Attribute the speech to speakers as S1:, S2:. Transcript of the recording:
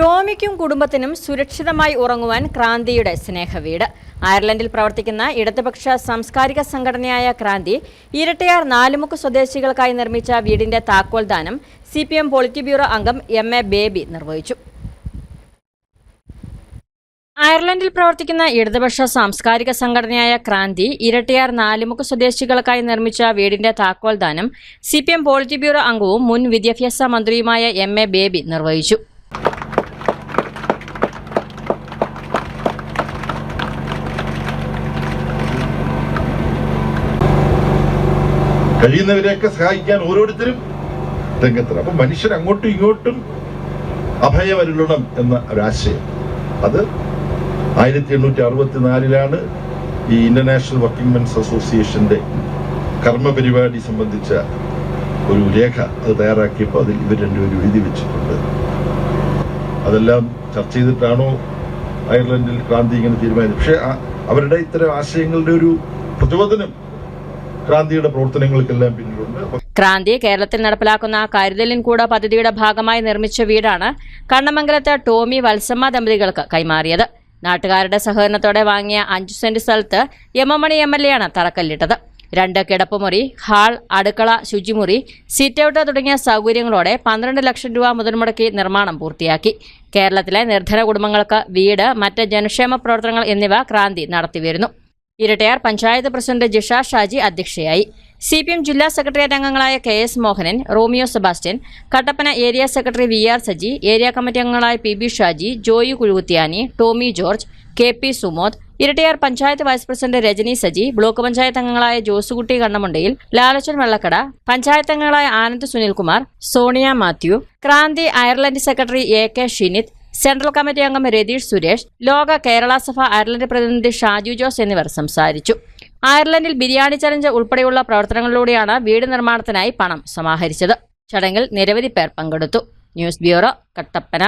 S1: ടോമിക്കും കുടുംബത്തിനും സുരക്ഷിതമായി ഉറങ്ങുവാൻ ക്രാന്തിയുടെ സ്നേഹവീട്. അയർലൻഡിൽ പ്രവർത്തിക്കുന്ന ഇടതുപക്ഷ സാംസ്കാരിക സംഘടനയായ ക്രാന്തി ഇരട്ടയാർ നാലുമുക്ക് സ്വദേശികൾക്കായി നിർമ്മിച്ച വീടിന്റെ താക്കോൽ ദാനം C P M polit bureau അംഗം എം എ ബേബി നിർവഹിച്ചു. അയർലൻഡിൽ പ്രവർത്തിക്കുന്ന ഇടതുപക്ഷ സാംസ്കാരിക സംഘടനയായ ക്രാന്തി ഇരട്ടിയാർ നാലുമുക്ക് സ്വദേശികൾക്കായി നിർമ്മിച്ച വീടിന്റെ താക്കോൽ ദാനം C P M polit bureau അംഗവും മുൻ വിദ്യാഭ്യാസ മന്ത്രിയുമായ എം എ ബേബി നിർവഹിച്ചു.
S2: കഴിയുന്നവരെയൊക്കെ സഹായിക്കാൻ ഓരോരുത്തരും രംഗത്ത് അപ്പൊ മനുഷ്യർ അങ്ങോട്ടും ഇങ്ങോട്ടും അഭയമരുളണം എന്ന ഒരാശയം. അത് ആയിരത്തി എണ്ണൂറ്റി അറുപത്തിനാലിലാണ് ഈ ഇന്റർനാഷണൽ വർക്കിംഗ് മെൻസ് അസോസിയേഷന്റെ കർമ്മ പരിപാടി സംബന്ധിച്ച ഒരു രേഖ അത് തയ്യാറാക്കിയപ്പോൾ അതിൽ ഇവർ രണ്ടുപേരും എഴുതി വെച്ചിട്ടുണ്ട്. അതെല്ലാം ചർച്ച ചെയ്തിട്ടാണോ അയർലൻഡിൽ ക്രാന്തി ഇങ്ങനെ തീരുമാനിച്ചത്? പക്ഷെ അവരുടെ ഇത്തരം ആശയങ്ങളുടെ ഒരു പ്രചോദനം ക്രാന്തിയുടെ പ്രവർത്തനങ്ങൾക്കെല്ലാം പിന്നിലുണ്ട്.
S1: ക്രാന്തി കേരളത്തിൽ നടപ്പിലാക്കുന്ന കരുതലിൻ കൂട പദ്ധതിയുടെ ഭാഗമായി നിർമ്മിച്ച വീടാണ് കണ്ണമംഗലത്ത് ടോമി വത്സമ്മ ദമ്പതികൾക്ക് കൈമാറിയത്. നാട്ടുകാരുടെ സഹകരണത്തോടെ വാങ്ങിയ അഞ്ചു സെന്റ് സ്ഥലത്ത് യമമണി എം എൽ എ ആണ് തറക്കല്ലിട്ടത്. രണ്ട് കിടപ്പുമുറി ഹാൾ അടുക്കള ശുചിമുറി സിറ്റൌട്ട് തുടങ്ങിയ സൗകര്യങ്ങളോടെ പന്ത്രണ്ട് ലക്ഷം രൂപ മുതൽ മുടക്കി നിർമ്മാണം പൂർത്തിയാക്കി. കേരളത്തിലെ നിർധന കുടുംബങ്ങൾക്ക് വീട് മറ്റ് ജനക്ഷേമ പ്രവർത്തനങ്ങൾ എന്നിവ ക്രാന്തി നടത്തിവരുന്നു. ഇരട്ടയാർ പഞ്ചായത്ത് പ്രസിഡന്റ് ജിഷ ഷാജി അധ്യക്ഷയായി. സി പി എം ജില്ലാ സെക്രട്ടേറിയറ്റ് അംഗങ്ങളായ K S Mohanan Romeo Sebastian Kattappana area secretary V R Saji area committee അംഗങ്ങളായ P B Shaji Joy Kuzhukuthiyani Tommy George K P Sumod Erattayar panchayat vice president Rajani Saji block panchayat അംഗങ്ങളായ ജോസുകുട്ടി കണ്ണമുണ്ടയിൽ ലാലച്ചൻ വെള്ളക്കട പഞ്ചായത്ത് അംഗങ്ങളായ Anand Sunilkumar Sonia Mathew Kranti Ireland secretary A K Shinith central committee അംഗം രതീഷ് സുരേഷ് ലോക കേരള സഭ Ireland പ്രതിനിധി ഷാജു ജോസ് എന്നിവർ സംസാരിച്ചു. അയർലൻഡിൽ biryani challenge ഉൾപ്പെടെയുള്ള പ്രവർത്തനങ്ങളിലൂടെയാണ് വീട് നിർമ്മാണത്തിനായി പണം സമാഹരിച്ചത്. ചടങ്ങിൽ നിരവധി പേർ പങ്കെടുത്തു. News bureau Kattappana.